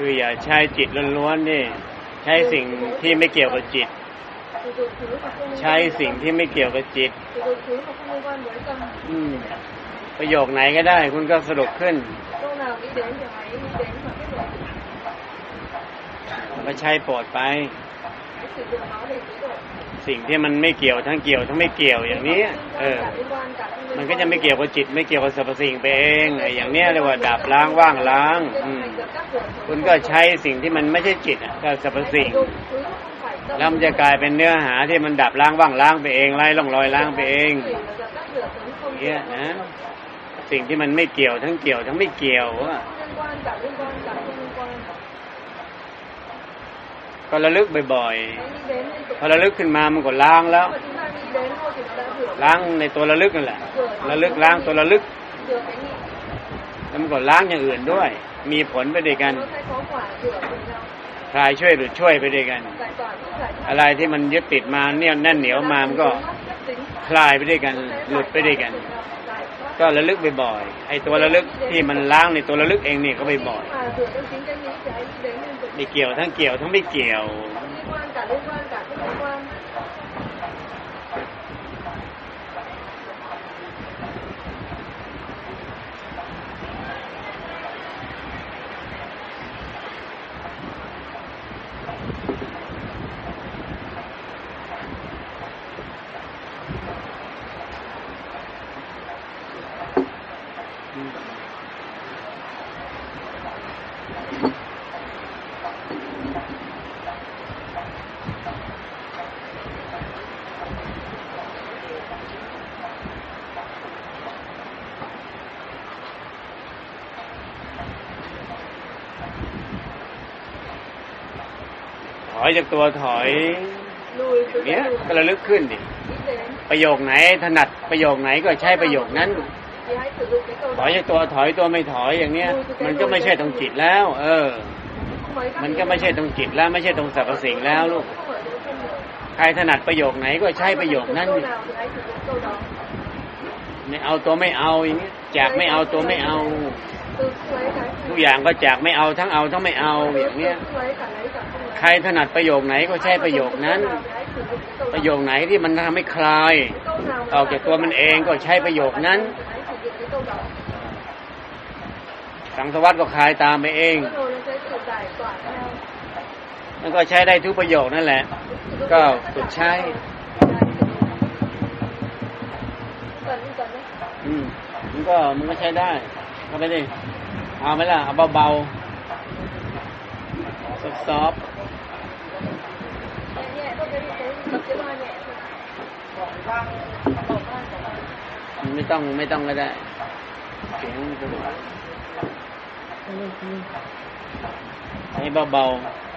คืออย่าใช้จิตล้วนๆนี่ ใช้สิ่งที่ไม่เกี่ยวกับจิต ใช้สิ่งที่ไม่เกี่ยวกับจิตประโยคไหนก็ได้ คุณก็สรุปขึ้นก็ใช้โปรดไป สิ่งที่มันไม่เกี่ยวทั้งเกี่ยวทั้งไม่เกี่ยวอย่างนี้เออ มันก็จะไม่เกี่ยวกับจิต ไม่เกี่ยวกับสรรพสิ่งไปเองไอ้อย่างเนี้ยเรียกว่าดับล้างว่างล้างอืมคุณก็ใช้สิ่งที่มันไม่ใช่จิตก็สรรพสิ่งแล้วมันจะกลายเป็นเนื้อหาที่มันดับล้างว่างล้างไปเองไล่ล่องรอยล้างไปเองเงี้ยนะ สิ่งที่มันไม่เกี่ยวทั้งเกี่ยวทั้งไม่เกี่ยวอะ liên quan cả liên quan cả không liên quan ก็ระลึกบ่อย hãy nghĩ đến liên ๆ tục พอระลึกขึ้นมามันก็ล้างแล้ว mà chúng ta nghĩ đến thôi thì nó đã rửa ล้างในตัวระลึกนั่นแหละ ระลึกล้างตัวระลึก rửa cái nghĩ แล้วมันก็ล้างอย่างอื่นด้วย มีผลไปด้วยกัน nó sẽ có quả rửa cùng nhau คลายช่วยหรือช่วยไปด้วยกัน giải tỏa những giải pháp อะไรที่มันยึดติดมาเนี่ยแน่นเหนียวมามันก็คลายไปด้วยกัน หลุดไปด้วยกัน ก็ระลึกบ่อยๆไอ้ตัวระลึกที่มันล้างในตัวระลึกเองนี่ก็บ่อย mà rửa cái chính cái nghĩ thì hãy nghĩ đến liên tục ๆไม่เกี่ยวทั้งเกี่ยวทั้งไม่เกี่ยว อยจากตัวถอย lùi từ เนี้ย cái lùi ก็ระลึกขึ้นดิ nghĩ đến ประโยคไหนถนัดประโยคไหนก็ใช้ประโยคนั้น thì hãy sử dụng cái câu ถอยจากตัวถอยตัวไม่ถอยอย่างเนี้ย มันก็ไม่ใช่ตรงจิตแล้ว เออ không mấy các มัน ý ก็ไม่ใช่ตรงจิตแล้ว ไม่ใช่ตรงสรรพสิ่งแล้วลูก không ở chỗ không được ใครถนัดประโยคไหนก็ใช้ประโยคนั้น câu ดิ nào thì hãy sử dụng câu đó ไม่เอาตัวไม่เอาอย่างเงี้ยจากไม่เอาตัวไม่เอา อย่างก็จากไม่เอาทั้งเอาทั้งไม่เอาอย่างเงี้ย từ lấy cả lấy cả không lấy ใครถนัดประโยคไหนก็ใช้ประโยคนั้น câu nào thì hãy sử dụng cái câu ประ đó โยคไหนที่มันทำให้คลาย câu nào ออกจากตัวมันเองก็ใช้ประโยคนั้น thì hãy sử dụng cái câu đó สังสวัสดิ์ก็คลายตามไปเอง rồi nó sẽ tự giải tỏa theo มันก็ใช้ได้ทุกประโยคนั่นแหละ ก็ฝึกใช้ cần đi cần đấy อืมมันก็มันก็ใช้ได้เข้าไปดิ เอาไหมล่ะ เอาเบาๆ ซอฟต์ไม่ต้องไม่ต้องก็ได้เสียงจะหมให้เบาๆ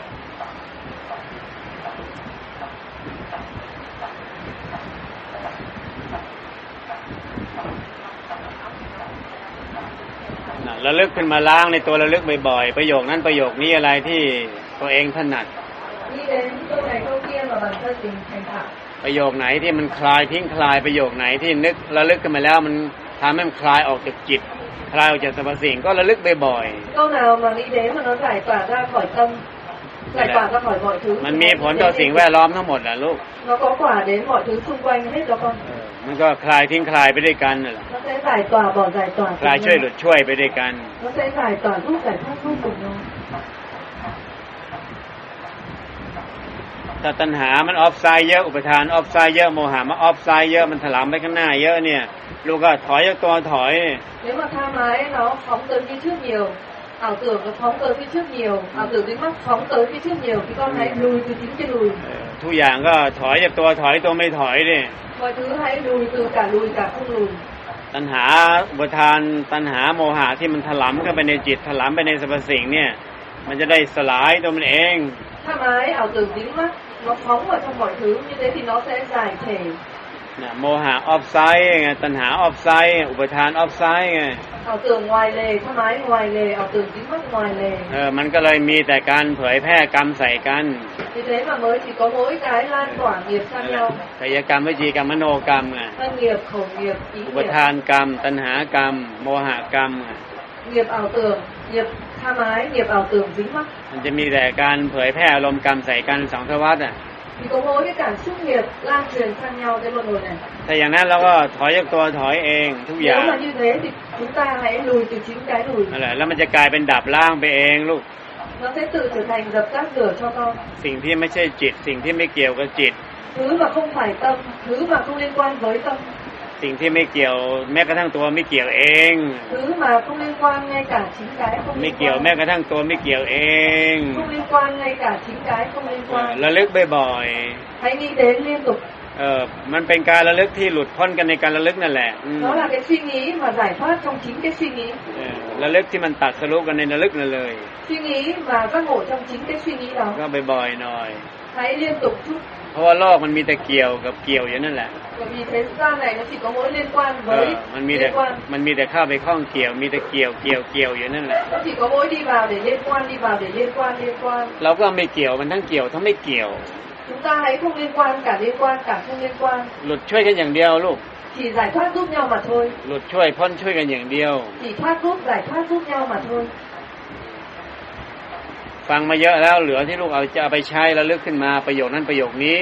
ระลึกขึ้นมาล้างในตัวระลึกบ่อยๆประโยคนั้นประโยคนี้อะไรที่ตัวเองถนัด nghĩ đến câu này câu kia mà bản thân mình thành thạo ประโยคไหนที่มันคลายทิ้งคลายประโยคไหนที่นึกระลึกขึ้นมาแล้วมันทำให้มันคลายออกจากจิตคลายออกจากสรรพสิ่งก็ระลึกบ่อย câu nào mà nghĩ đến mà nó giải tỏa ra khỏi tâm giải tỏa ra khỏi mọi thứ ๆมันมีผลต่อสิ่งแวดล้อมทั้งหมดแหละลูก nó có quả đến mọi thứ xung quanh hết đó con เออมันก็คลายทิ้งคลายไปด้วยกันนั่นแหละ nó sẽ giải tỏa bỏ giải tỏa คลาย cùng ช่วย nhau. หลุดช่วยไปด้วยกัน nó sẽ giải tỏa giúp giải thoát vô cùng nhau ถ้าตัณหามันออฟไซด์เยอะอุปทานออฟไซด์เยอะโมหะมันออฟไซด์เยอะมันถลำไปข้างหน้าเยอะเนี่ย ลูกก็ถอยจากตัวถอย nếu mà tha mái nó phóng tới phía trước nhiều ảo tưởng nó phóng tới phía trước nhiều ảo tưởng dính mắc phóng tới phía trước nhiều thì con hãy lùi từ chính cái lùi เออทุกอย่างก็ถอยจากตัวถอยตัวไม่ถอยดิ mọi thứ hãy lùi từ cả lùi cả không lùi ตัณหาอุปทานตัณหาโมหะที่มันถลำเข้าไปในจิตถลำไปในสรรพสิ่งเนี่ย มันจะได้สลายตัวมันเอง tha mái ảo tưởng dính mắc nó phóng vào trong mọi thứ như thế thì nó sẽ giải thể นะโมหะออฟไซด์ไงตัณหาออฟไซด์อุปทานออฟไซด์ไง ảo tưởng ngoài lề tha mái ngoài lề ảo tưởng dính mắc ngoài lề เออมันก็เลยมีแต่การเผยแพร่กรรมใส่กัน vì thế mà mới chỉ có mỗi cái lan tỏa nghiệp นั่ sang นแหละ nhau กายกรรมวิจีกรรมมโนกรรมไง thân nghiệp khẩu nghiệp ý อุป nghiệp ทานกรรม ตัณหากรรม โมหะกรรมไง nghiệp ảo tưởng nghiệp tham ái nghiệp ảo tưởng dính mắc มันจะมีแต่การเผยแพร่อารมณ์กรรมใส่กันสองทวัตอะ thì có mỗi cái cảm xúc nghiệp lan truyền sang nhau cái luân hồi này ถ้าอย่างนั้นเราก็ถอยจากตัวถอยเองทุกอ nếu ย่าง mà như thế thì chúng ta hãy lùi từ chính cái lùi นั่นแหละแล้วมันจะกลายเป็นดับล่างไปเองลูก nó sẽ tự trở thành dập tắt lửa cho con สิ่งที่ไม่ใช่จิต สิ่งที่ไม่เกี่ยวกับจิต thứ mà không phải tâm thứ mà không liên quan với tâm สิ่งที่ไม่เกี่ยวแม้กระทั่งตัวไม่เกี่ยวเอง thứ mà không liên quan ngay cả chính cái không ไม่ liên เกี่ยว quan แม้กระทั่งตัวไม่เกี่ยวเอง không liên quan ngay cả chính cái không liên เออ quan ระลึกบ่อย hãy nghĩ đến liên tục ๆเออมันเป็นการระลึกที่หลุดพ้นกันในการระลึกนั่นแหละอืม nó là cái suy nghĩ mà giải thoát trong chính cái suy nghĩ เออระลึกที่มันตัดสรุปกันในระลึกนั่นเลย suy nghĩ và giác ngộ trong chính cái suy nghĩ đó ก็บ่อยๆหน่อย hãy liên tục chút เพราะว่าโลกมันมีแต่เกี่ยวกับเกี่ยวอย่างนั้นแหละ bởi vì thế gian này nó chỉ có mỗi liên quan เออ với มันมีแต่ liên quan มันมีแต่เข้าไปข้องเกี่ยว มีแต่เกี่ยวเกี่ยวเกี่ยวอยู่นั่นแหละ nó chỉ có mỗi đi vào để liên quan đi vào để liên quan liên quan เราก็ไม่เกี่ยวมันทั้งเกี่ยวทั้งไม่เกี่ยว chúng ta hãy không liên quan cả liên quan cả không liên quan หลุดช่วยกันอย่างเดียวลูก chỉ giải thoát giúp nhau mà thôi หลุดช่วยพ้นช่วยกันอย่างเดียว chỉ thoát giúp giải thoát giúp nhau mà thôi ฟังมาเยอะแล้วเหลือที่ลูกเอาจะเอาไปใช้แล้วลึกขึ้นมาประโยคนั้นประโยคนี้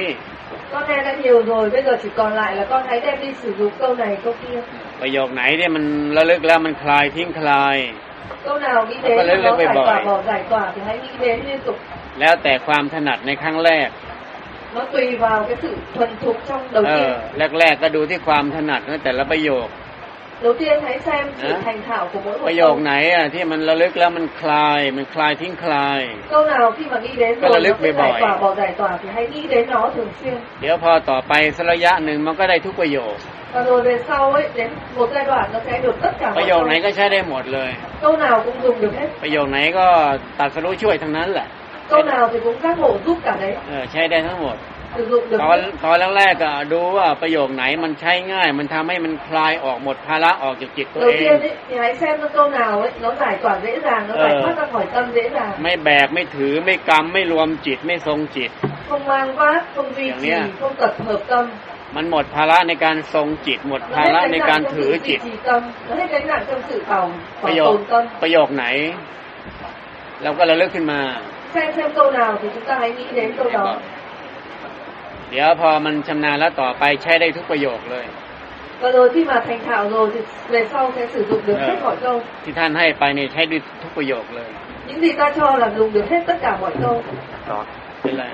con nghe đã nhiều rồi bây giờ chỉ còn lại là con hãy đem đi sử dụng câu này câu kia ประโยคไหนเนี่ยมันระลึกแล้วมันคลายทิ้งคลาย câu nào nghĩ đến Con lấy là nó lên giải bồi tỏa bồi. bỏ giải tỏa thì hãy nghĩ đến liên tục แล้วแต่ความถนัดในครั้งแรก nó tùy vào cái sự thuần thục trong đầu เออ tiên แรกๆก็ดูที่ความถนัดของแต่ละประโยค đầu tiên hãy xem sự Hả? thành thạo của mỗi ป một ระโยค câu ไหนอะที่มันระลึกแล้วมันคลาย มันคลายทิ้งคลาย câu nào khi mà nghĩ đến Con rồi là nó lúc sẽ bề giải bỏi. tỏa bỏ giải tỏa thì hãy nghĩ đến nó thường xuyên เดี๋ยวพอต่อไปสักระยะหนึ่งมันก็ได้ทุกประโยค và rồi về sau ấy đến một giai đoạn nó sẽ được tất cả ประ mọi โยค câu ไหนก็ใช้ได้หมดเลย câu nào cũng dùng được hết ประโยคไหนก็ตัดสรู้ช่วยทั้งนั้นแหละ câu nào thì cũng giác ngộ giúp cả đấy เออใช้ได้ทั้งหมด sử dụng được ตอน hết. ตอนแรกๆก็ดูว่าประโยคไหนมันใช้ง่าย มันทำให้มันคลายออกหมดภาระออกจากจิตตัว đầu เอง tiên ấy, thì hãy xem cái câu nào ấy nó giải tỏa dễ dàng nó Ờ. giải thoát ra khỏi tâm dễ dàng ไม่แบกไม่ถือไม่กำไม่รวมจิตไม่ทรงจิต không mang vác không duy อย่าง trì เนี้ย không tập hợp tâm มันหมดภาระในการทรงจิต หมด nó ภา hết ระ gánh ใน nặng การ trong ถือ sự จิ duy ต trì tâm nó hết gánh nặng trong sự bảo ประ bảo โยค tồn tâm ประโยคไหนเราก็ระลึกขึ้นมา xem xem câu nào thì chúng ta hãy nghĩ đến câu đó เดี๋ยวพอมันชำนาญแล้วต่อไปใช้ได้ทุกประโยคเลย và rồi khi mà thành thạo rồi thì về sau sẽ sử dụng được Ờ. hết mọi câu ที่ท่านให้ไปเนี่ยใช้ได้ทุกประโยคเลย những gì ta cho là dùng được hết tất cả mọi câu เป็นไร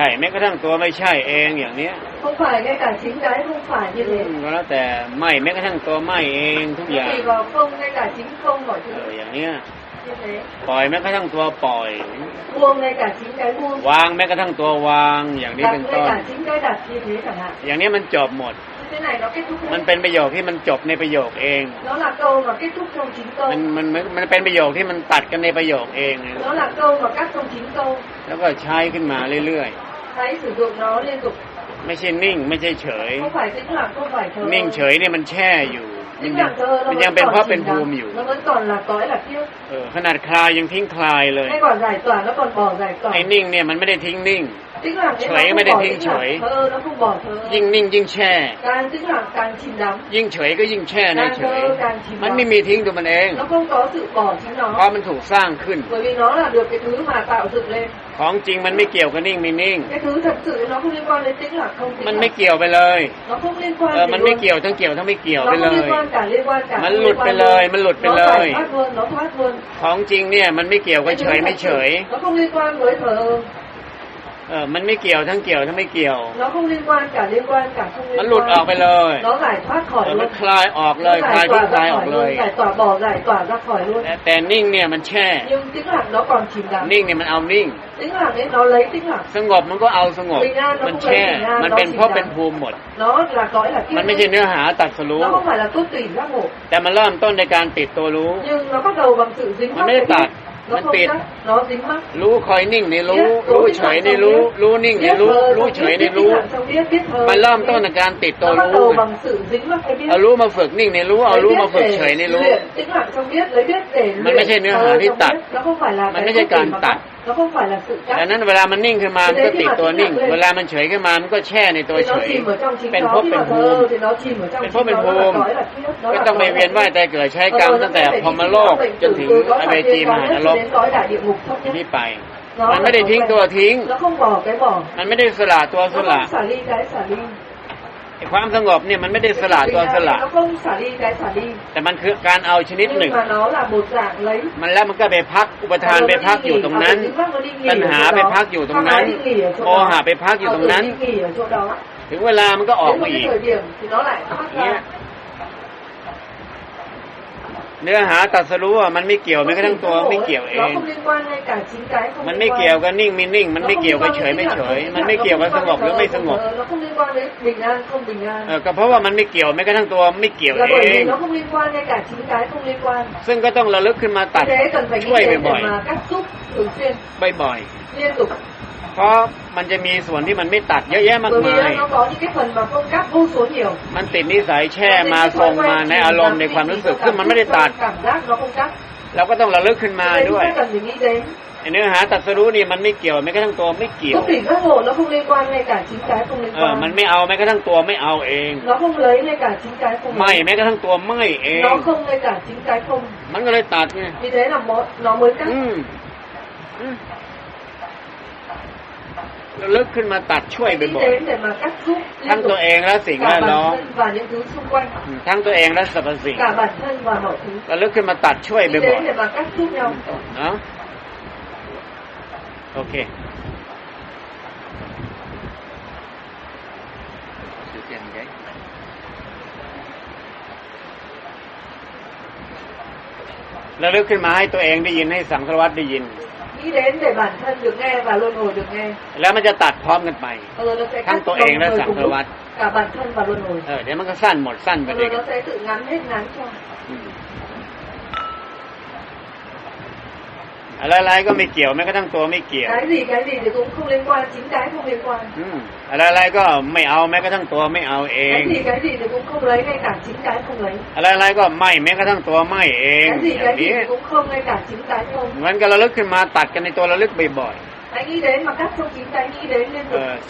ช่แม้กระทั่งตัวไม่ใช่เองอย่างเนี้ย không phải ngay cả chính cái không phải như อื thế มก็แล้วแต่ไม่แม้กระทั่งตัวไม่เองทุกอย่าง tùy vào không ngay cả chính không mọi เอ thứ ออย่างเนี้ย như thế ปล่อยแม้กระทั่งตัวปล่อย buông ngay cả chính cái buông วางแม้กระทั่งตัววางอย่างนี้ đặt เป็น ngay ต้น cả chính cái đặt như thế chẳng hạn อย่างนี้มันจบหมด như thế này nó kết thúc มัน hết เป็นประโยคที่มันจบในประโยคเอง nó là câu mà kết thúc trong chính câu มันมันมันมันเป็นประโยคที่มันตัดกันในประโยคเอง nó là câu mà cắt trong chính câu แล้วก็ใช้ขึ้นมาเรื่อย hãy sử dụng nó liên tục ๆไม่ใช่นิ่ง ไม่ใช่เฉย không phải tĩnh lặng không phải thờ นิ่งเฉยเนี่ยมันแช่อยู่ มัน tĩnh ยัง lặng thờ มัน nó ยัง vẫn เป็นเพราะ còn เป็น chìm ภูมิอยู่ đắm nó vẫn còn là cõi là kiếp เออขนาดคลายยังทิ้งคลายเลย hay còn giải tỏa nó còn bỏ giải tỏa ไอ้นิ่งเนี่ยมันไม่ได้ทิ้งนิ่ง tĩnh lặng ấy Chuối nó mới không để bỏ thiên tĩnh chuối. lặng thờ nó không bỏ thờ ยิ่งนิ่งยิ่งแช่ càng tĩnh lặng càng chìm đắm ยิ่งเฉยก็ยิ่งแช่ใน càng เฉ thơ ย càng chìm มัน đắm ไม่มีทิ้งตัวมันเอง nó không có sự bỏ chính เพ nó ราะมันถูกสร้างขึ้น bởi vì nó là được cái thứ mà tạo dựng lên ของจริงมันไม่เกี่ยวกับนิ่งไม่นิ่ง cái thứ thật sự nó không liên quan đến tĩnh lặng không tĩnh มันไม่ lặng เกี่ยวไปเลย nó không liên quan เออ gì มันไม่ luôn. เกี่ยวทั้งเกี่ยวทั้งไม่เกี่ยว nó ไป không เล liên ย quan cả liên quan cả มัน không หลุด liên ไป quan เลย luôn. มันหลุดไป nó เลย giải thoát luôn nó thoát luôn ของจริงเนี่ยมันไม่เกี่ยวกับ Cái เฉ thứ ย thật ไม่ sự, เฉย nó không liên quan với thờ ơ เอ อมันไม่เกี่ยวทั้งเกี่ยวทั้งไม่เกี่ยว nó không liên quan cả liên quan cả không มัน liên หลุดออก quan ไปเลย nó giải thoát เอ khỏi อมัน luôn คลายออกเล nó ยคลาย giải ทิ้ง tỏa คลาย ra ออก khỏi เลย luôn giải tỏa bỏ giải tỏa ra khỏi luôn แต่แต่นิ่งเนี่ยมันแช่ nhưng tĩnh lặng nó còn chìm đắm นิ่งเนี่ยมันเอานิ่ง tĩnh lặng ấy nó lấy tĩnh lặng สงบมันก็เอาสงบ bình an nó มัน cũng แช่ lấy bình an มัน nó เป็น chìm เพราะเป็น đắm ภูมิหมด nó là cõi là มัน kiếp ไม่ใช่ ấy. เนื้อหาตัดสรู้ nó không phải là cốt tủy giác ngộ แต่มันเริ่มต้นในการติดตัวรู้ nhưng nó bắt đầu bằng sự dính มัน mắc ไม่ได้ cái ตัด biết nó Nó không tịt. cắt nó dính mắc รู้คอยนิ่งในรู้ Biết, รู้ biết เฉย thẳng ใน trong รู้ biết. รู้นิ่งใน biết รู้ thờ รู้ trong เฉย biết, ใน biết รู้ thẳng trong biết biết thờ มัน trong เริ่มต้น biết. ในการติดตัว nó bắt รู้ đầu ไง bằng sự dính mắc cái biết เอารู้มาฝึกนิ่งในรู้เอา lấy รู้ biết มาฝึก để เฉยในรู้ luyện tĩnh lặng trong biết lấy biết để Mình luyện mới chơi nữa thờ hả? Đi trong tặt. biết. nó không phải là Mình cái mới chơi bất kỳ càng mà tặt. cắt. nó không phải là sự ดั cắt งนั้นเวลามันนิ่งขึ้นมา มันก็ติดตัวนิ่ง เวลามันเฉยขึ้นมา มันก็แช่ในตัว thì เฉ nó ย chìm ở trong chính เป็น nó ภพ khi เป็น mà ภู thơ มิ thì nó chìm ở trong เป็น chính ภพเป็น nó ภู nó là มิ cõi là kiếp nó ก็ là ต้องไป cõi เวียน là ว่าย kiếp. แต่เกิดใช้กรรมตั้งแต่พรหมโลกจนถึงอเวจีมหานรก đến cõi đại địa ngục thấp ที่ nhất นี่ไป Nó มัน là ไม่ได้ thói ทิ้ง quen. ตัวทิ้ง nó không bỏ cái bỏ มันไม่ได้สละตัวส nó ละ ความสงบเนี่ยมันไม่ได้สละตัวสละ nó không xả ly cái xả ly แต่มันคือการเอาชนิดหนึ่ nhưng ง mà nó là một dạng lấy มันแล้วมันก็ไปพักอุปทานไปพักอยู่ตรงนั้นตัณหาไปพักอยู่ตรงนั้นโมหะไปพักอยู่ตรงนั้น nghỉ ở chỗ đó ถึงเวลามันก็ออก đến một มา cái อีก thời điểm thì nó lại thoát เนี่ย ra เนื้อหาตัดสรู้อะมันไม่เกี่ยวแม้กระทั่งตัวไม่เกี่ยวเอ nó ง không liên quan ngay cả chính cái không มัน liên ไม่ quan. เกี่ยวกับนิ่งไม่นิ่ง มันไม่เกี่ยวกับเฉยไม่เฉย มันไม่เกี่ยวกับสงบหรือไม่สงบ nó không liên quan đến bình an không bình an เออก็เพราะว่ามันไม่เกี่ยวแม้กระทั่งตัวไม่เกี่ยว là เอ bởi ง vì nó không liên quan ngay cả chính cái không liên quan ซึ่งก็ต้องระลึกขึ้นมาตัด thế cần phải nghĩ Quay về đến để bỏi. mà cắt xúc thường xuyên บ่อย liên tục ๆ เพราะมันจะมีส่วนที่มันไม่ตัดเยอะแยะมาก bởi vì มาย nó có những cái phần mà không cắt vô số nhiều มันติดนิสัยแช่มาทรงมาในอารมณ์ในความรู้สึกซึ่งมันไม่ได้ตัด cảm giác nó không cắt เราก็ต้องระลึกขึ้นมา Thế nên ด้วย chúng ta cần phải nghĩ đến ไอ้เนื้อหาตัดสรู้นี่มันไม่เกี่ยวแม้กระทั่งตัวไม่เกี่ยว thức tỉnh giác ngộ nó không liên quan ngay cả chính cái không liên เออ quan มันไม่เอาแม้กระทั่งตัวไม่เอาเอง nó không lấy ngay cả chính cái không ไม่ lấy แม้กระทั่งตัวไม่เอง nó không ngay cả chính cái không มันก็เลยตัดไง vì thế là nó, nó mới cắt อืมอืม ระลึกขึ้นมาตัดช่วย Hãy nghĩ บ่อย đến để mà cắt giúp ๆทั้ง liên ตัว tục เองและสิ่งแว cả ดล้อม bản thân và những thứ xung quanh อืมทั้งตัวเองและสรรพสิ่ง cả bản thân và mọi thứ ระลึกขึ้นมาตัดช่วย nghĩ บ่อย đến để mà cắt giúp nhau ๆเนาะโอเคระลึกขึ้นมาให้ตัวเองได้ยินให้สังสารวัตรได้ยิน nghĩ đến để bản thân được nghe và luân hồi được nghe แล้วมันจะตัดพร้อมกันไป ờ, nó sẽ Thăng cắt tội đồng eng đã thời sẵn cùng thời lúc. vặt. cả bản thân và luân hồi เออเดี๋ยวมันก็สั้นหมดสั้นไปเลย rồi nó sẽ tự ngắn hết ngắn cho อืมอะไรๆก็ไม่เกี่ยวแม้กระทั่งตัวไม่เกี่ยว cái gì cái gì thì cũng không liên quan chính cái không liên quan อืมอะไรๆก็ไม่เอาแม้กระทั่งตัวไม่เอาเอง cái gì cái gì thì cũng không lấy ngay cả chính cái không lấy อะไรๆก็ไม่แม้กระทั่งตัวไม่เอง cái gì อย่า cái ง gì นี้ thì cũng không ngay cả chính cái không มันก็ระลึกขึ้นมาตัดกันในตัวระลึกบ่อย hãy nghĩ đến mà cắt trong chính cái nghĩ đến liên ๆเอ tục อ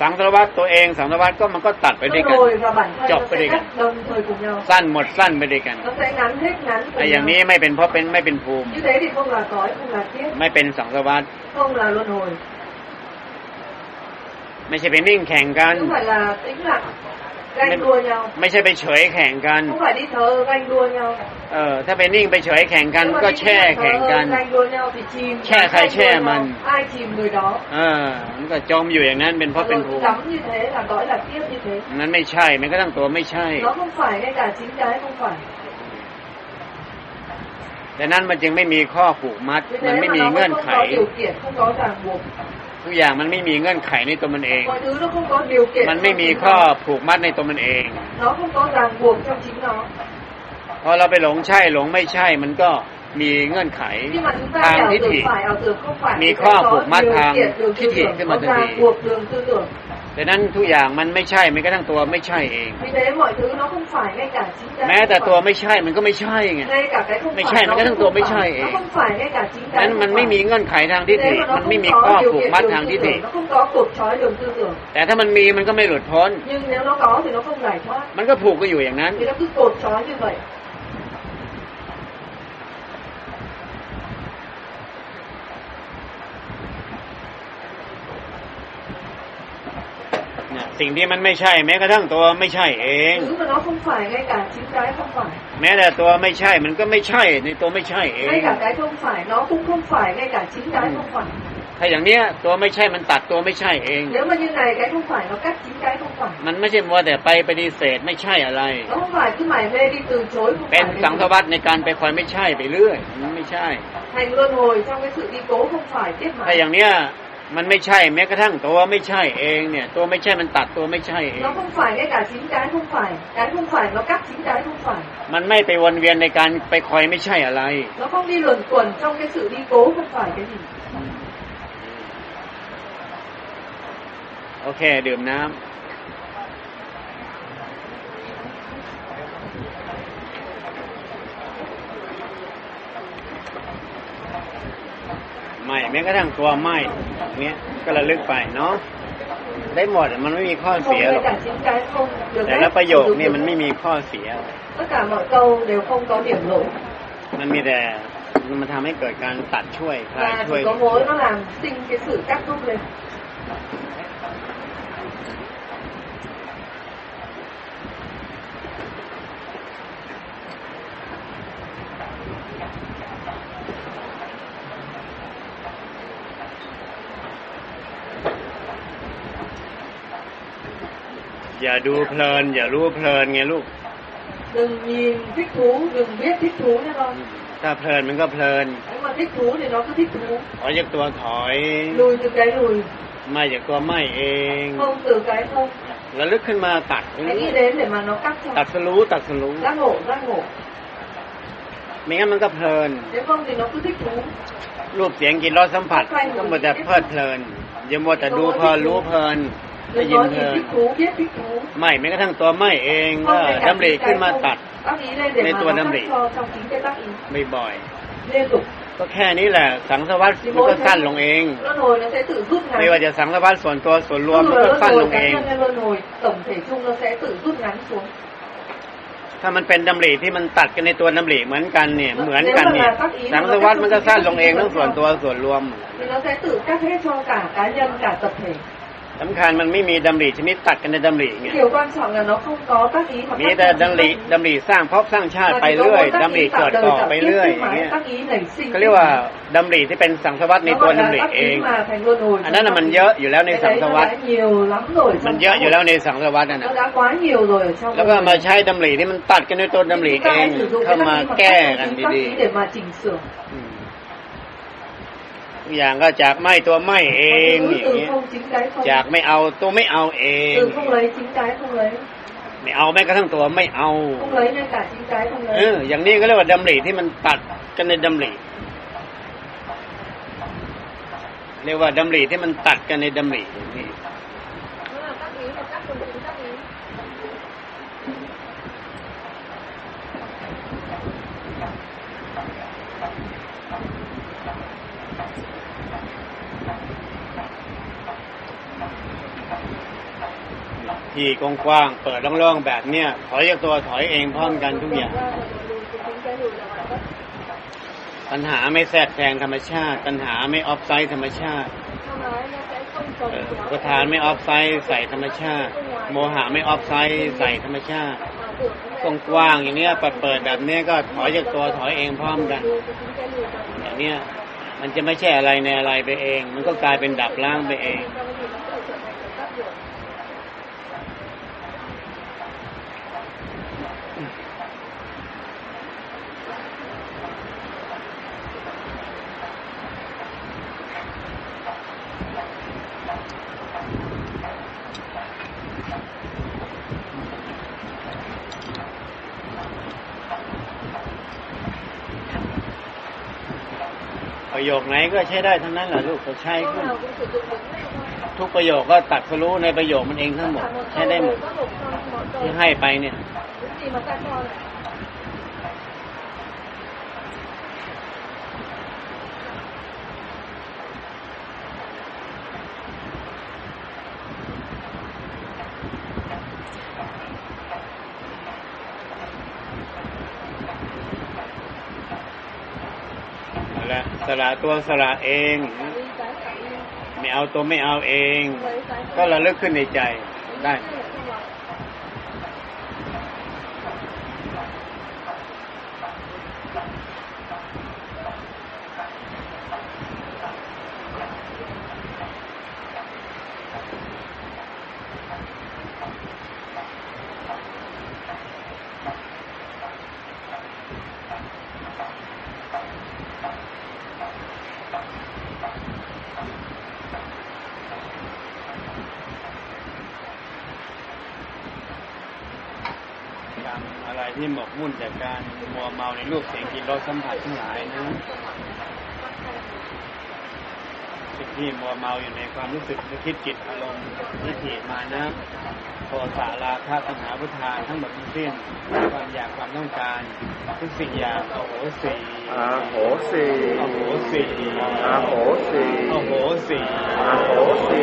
สังสารวัตรตัวเองสังสารวัตรก็มันก็ตัดไปด้วย luân กัน hồi và bản thân Chọc nó với sẽ đi cắt đồng thời cùng nhau สั้นหมดสั้นไปด้วยกัน nó sẽ ngắn hết ngắn ไอ้ cùng อย่าง nhau นี้ไม่เป็นเพราะเป็นไม่เป็นภูมิ như thế thì không là cõi không là tiết ไม่เป็นสังสารวัตร không là luân hồi ไม่ใช่ไปนิ่งแข่งกัน không phải là tĩnh lặng ganh Nên- đua nhau ไม่ใช่ไปเฉยแข่งกัน không phải đi thờ ganh đua nhau เออถ้าไปนิ่งไปเฉยแข่งกัน Nếu mà ก็ đi แช่ thờ แข่งกัน ganh đua nhau thì chìm Che Ai khai ganh che đua nhau, mình. ai chìm người đó เออมันก็จมอยู่อย่างนั้นเป็นเพราะเป็น rồi ภูมิ tắm như thế là cõi là tiếp như thế นั้นไม่ใช่มันก็ตั้งตัวไม่ใช่ nó không phải ngay cả chính cái không phải แต่นั้นมันจึงไม่มีข้อผูกมัด vì มัน thế ไม่ mà มี nó เงื่อน không ไข có điều kiện không có ràng buộc ทุกอย่างมันไม่มีเงื่อนไขในตัวมันเอง mọi thứ nó không có điều kiện มันไม่ trong มี chính ข้อ nó. ผูกมัดในตัวมันเอง nó không có ràng buộc trong chính nó พอเราไปหลงใช่หลงไม่ใช่มันก็มีเงื่อนไข khi mà chúng ta ทาง ảo ทิฏ tưởng ฐิ phải ảo tưởng không phải Mì thì kho sẽ có buộc mắt điều hàng kiện đường thiết tư thị tưởng cái có mặt thân ràng thị. buộc đường tư tưởng ดังนั้นทุกอย่างมันไม่ใช่แม้กระทั่งตัวไม่ใช่เอง vì thế mọi thứ nó không phải ngay cả chính cái แม้ không แต่ phải. ตัวไม่ใช่มันก็ไม่ใช่ไง ngay cả cái không Mày phải sai, nó mày cái cũng thằng tụi không mày phải. sai. nó không phải ngay cả chính cái นั้น không มัน phải. ไม่มีเงื่อนไขทางทิฏ Vì ฐิ thế mà nó มันไม่ không มี có ข้อ điều ผูก kiện มัด đường ทาง tư ทิฏฐิ tưởng, nó không có cột trói đường tư tưởng แต่ถ้ามันมีมันก็ไม่หลุดพ้น nhưng nếu nó có thì nó không giải thoát มันก็ผูกก็อยู่อย่างนั้น thì nó cứ cột trói như vậy เนี่ย สิ่งที่มันไม่ใช่ แม้กระทั่งตัวไม่ใช่เอง thứ mà nó không phải ngay cả chính cái không phải แม้แต่ตัวไม่ใช่มันก็ไม่ใช่ในตัวไม่ใช่เอง ngay cả cái không phải nó cũng không phải ngay cả chính cái không phải ถ้าอย่างเนี้ยตัวไม่ใช่มันตัดตัวไม่ใช่เอง nếu mà như này cái không phải nó cắt chính cái không phải มันไม่ใช่มัวแต่ไปปฏิเสธไม่ใช่อะไร nó không phải cứ mải mê đi từ chối không เป็น phải สังส cái วัตในการไปคอยไม่ใช่ไปเรื่อยมันไม่ใช่ thành luân hồi trong cái sự đi cố không phải tiếp ถ้า mãi อย่างเนี้ย มันไม่ใช่แม้กระทั่งตัวไม่ใช่เองเนี่ย ตัวไม่ใช่มันตัดตัวไม่ใช่เอง nó không phải ngay cả chính cái không phải cái không phải nó cắt chính cái không phải มันไม่ไปวนเวียนในการไปคอยไม่ใช่อะไร nó không đi luẩn quẩn trong cái sự đi cố không phải cái gì โอเค ดื่มน้ำ ไม่แม้กระทั่งตัวไหม้เนี้ยก็ระลึกไปเนาะได้หมดอะมันไม่มีข้อ không เสียหร ngay อก cả chính cái không được แต่ ghép, ละประโยค không được เนี่ยมัน được. ไม่มีข้อเสีย tất cả mọi câu đều không có điểm lỗi มันมีแต่มันทำให้เกิดการตัดช่วยคลาย và ช่วย chỉ có mỗi nó làm sinh cái sự cắt rút lên อย่าดูเพลิน อย่ารู้เพลินไงลูก đừng nhìn thích thú đừng biết thích thú nha con ถ้าเพลินมันก็เพลิน nếu mà thích thú thì nó cứ thích thú ถอยจากตัวถอย lùi từ cái lùi ไม่จากตัวไม่เอง không từ cái không แล้วลึกขึ้นมาตัด hãy nghĩ đến để mà nó cắt ตัด cho สรู้ตัดสรู้ giác ngộ giác ngộ ไม่งั้นมันก็เพลิน nếu không thì nó cứ thích thú รูปเสียงกลินรสสัมผัสก็หมดแต่เพลิดเพลินอย่ามัวแต่ดูเพลินรู้เพลิน ได้ đừng ยิน có เพลิ nhìn น thích thú biết thích thú ไม่แม้กระทั่งตัวไม่เองก็ không ngay cả ดำริ chính ขึ้น cái มา không ตัด tác ý lên để Nên mà tôi nó đâm cắt rỉ. cho trong chính cái tác ý บ่อย liên tục ๆก็แค่นี้แหละสังสวัสดิ์มันก็สั้นลงเอง luân hồi nó sẽ tự rút ngắn ไม่ว่าจะสังสวัสดิ์ส่วนตัวส่วนรวม Dù มัน là ก็ luân สั้นล hồi งเอ cá ง nhân hay luân hồi tổng thể chung nó sẽ tự rút ngắn xuống ถ้ามันเป็นดำริที่มันตัดกันในตัวดำริเหมือนกันเนี่ย เหมือนกันเนี่ยสังสวัสดิ์มันก็สั้นลงเองทั้งส่วนตัวส่วนรวม thì nó sẽ tự cắt hết cho cả cá nhân cả tập thể สำคัญมันไม่มีดำริชนิดตัดกันในดำริไง điều quan trọng là nó không có tác ý mà มี cắt แต่ theo ดำริ chính tác ý. ดำริสร้างภพสร้างชาติ Mà ไป chỉ có เรื่อย mỗi tác ดำริ ý เกิ tạo ด đời ต่อ tạo ไป kiếp เรื่อย chứ อย่าง mà เงี้ย tác ý nảy sinh ก็เรียกว่าดำริที่เป็นสังสวัสดิ์ใน nó ตัว gọi ดำ là ริ tác เอ ý ง mà thành luân hồi อันนั้นน่ะมันเยอะอยู่แล้วใน cái สัง đấy ส nó วัสดิ์ đã nhiều lắm rồi มัน trong เยอะอยู่แล้วในสังสวัสดิ์นั่น nó นะ đã quá nhiều rồi ở trong แล้วก็ luân มา hồi. ใช้ดำริที่มันตัดกันในตัวดำริ Chúng เอ ta ง hãy sử dụng เข้า cái มา tác ý mà แก้ cắt กัน theo chính tác ดี ý để mà chỉnh sửa ๆ อืมทุกอย่างก็จากไม่ตัวไม่เอง Mọi thứ อย่าง từ เงี้ย không chính cái không จากไม่เอาตัวไม่เอาเอง từ không lấy chính cái không lấy ไม่เอาแม้กระทั่งตัวไม่เอา không lấy ngay cả chính cái không เอ lấy ออย่างนี้ก็เรียกว่าดำริที่มันตัดกันในดำริเรียกว่าดำริที่มันตัดกันในดำรินี่ nó là tác ý và cắt cùng chính tác ý ที่กว้างๆเปิดร่องๆแบบเนี้ยถอยจากตัวถอยเองพร้อมกันทุกอย่าง ปัญหาไม่แทรกแซงธรรมชาติ ปัญหาไม่ออฟไซด์ธรรมชาติเอออุปทานไม่ออฟไซด์ใส่ธรรมชาติ โมหะไม่ออฟไซด์ใส่ธรรมชาติกว้างๆอย่างเนี้ยเปิดเปิดแบบเนี้ยก็ถอยจากตัวถอยเองพร้อมกันอย่างเนี้ยมันจะไม่ใช่อะไรในอะไรไปเอง มันก็กลายเป็นดับล้างไปเอง ประโยคไหนก็ใช้ได้ทั้งนั้นแหละลูกก็ใช้ขึ้นทุกประโยคก็ตัดสรู้ในประโยคมันเองทั้งหมด ใช้ได้หมดที่ให้ไปเนี่ย những gì mà ta cho này นั่นแห ละสละตัวสละเอง Xả đi cái xả đi ไม่เอาตัวไม่เอาเอง lấy cái ก็ระลึกขึ้นในใจได้ ที่หมกมุ่นจากการมัวเมาในรูปเสียงกลิ่นรสสัมผัสทั้งหลายนะสิ่งที่มัวเมาอยู่ในความรู้สึกนึกคิดจิตอารมณ์ทิฏฐิมานะโทสะราคะตัณหาพุทธาทั้งหมดทั้งสิ้นความอยากความต้องการทุกสิ่งอย่างโอโหสีอาโหสีโอโหสีอาโหสีโอโหสีอาโหสี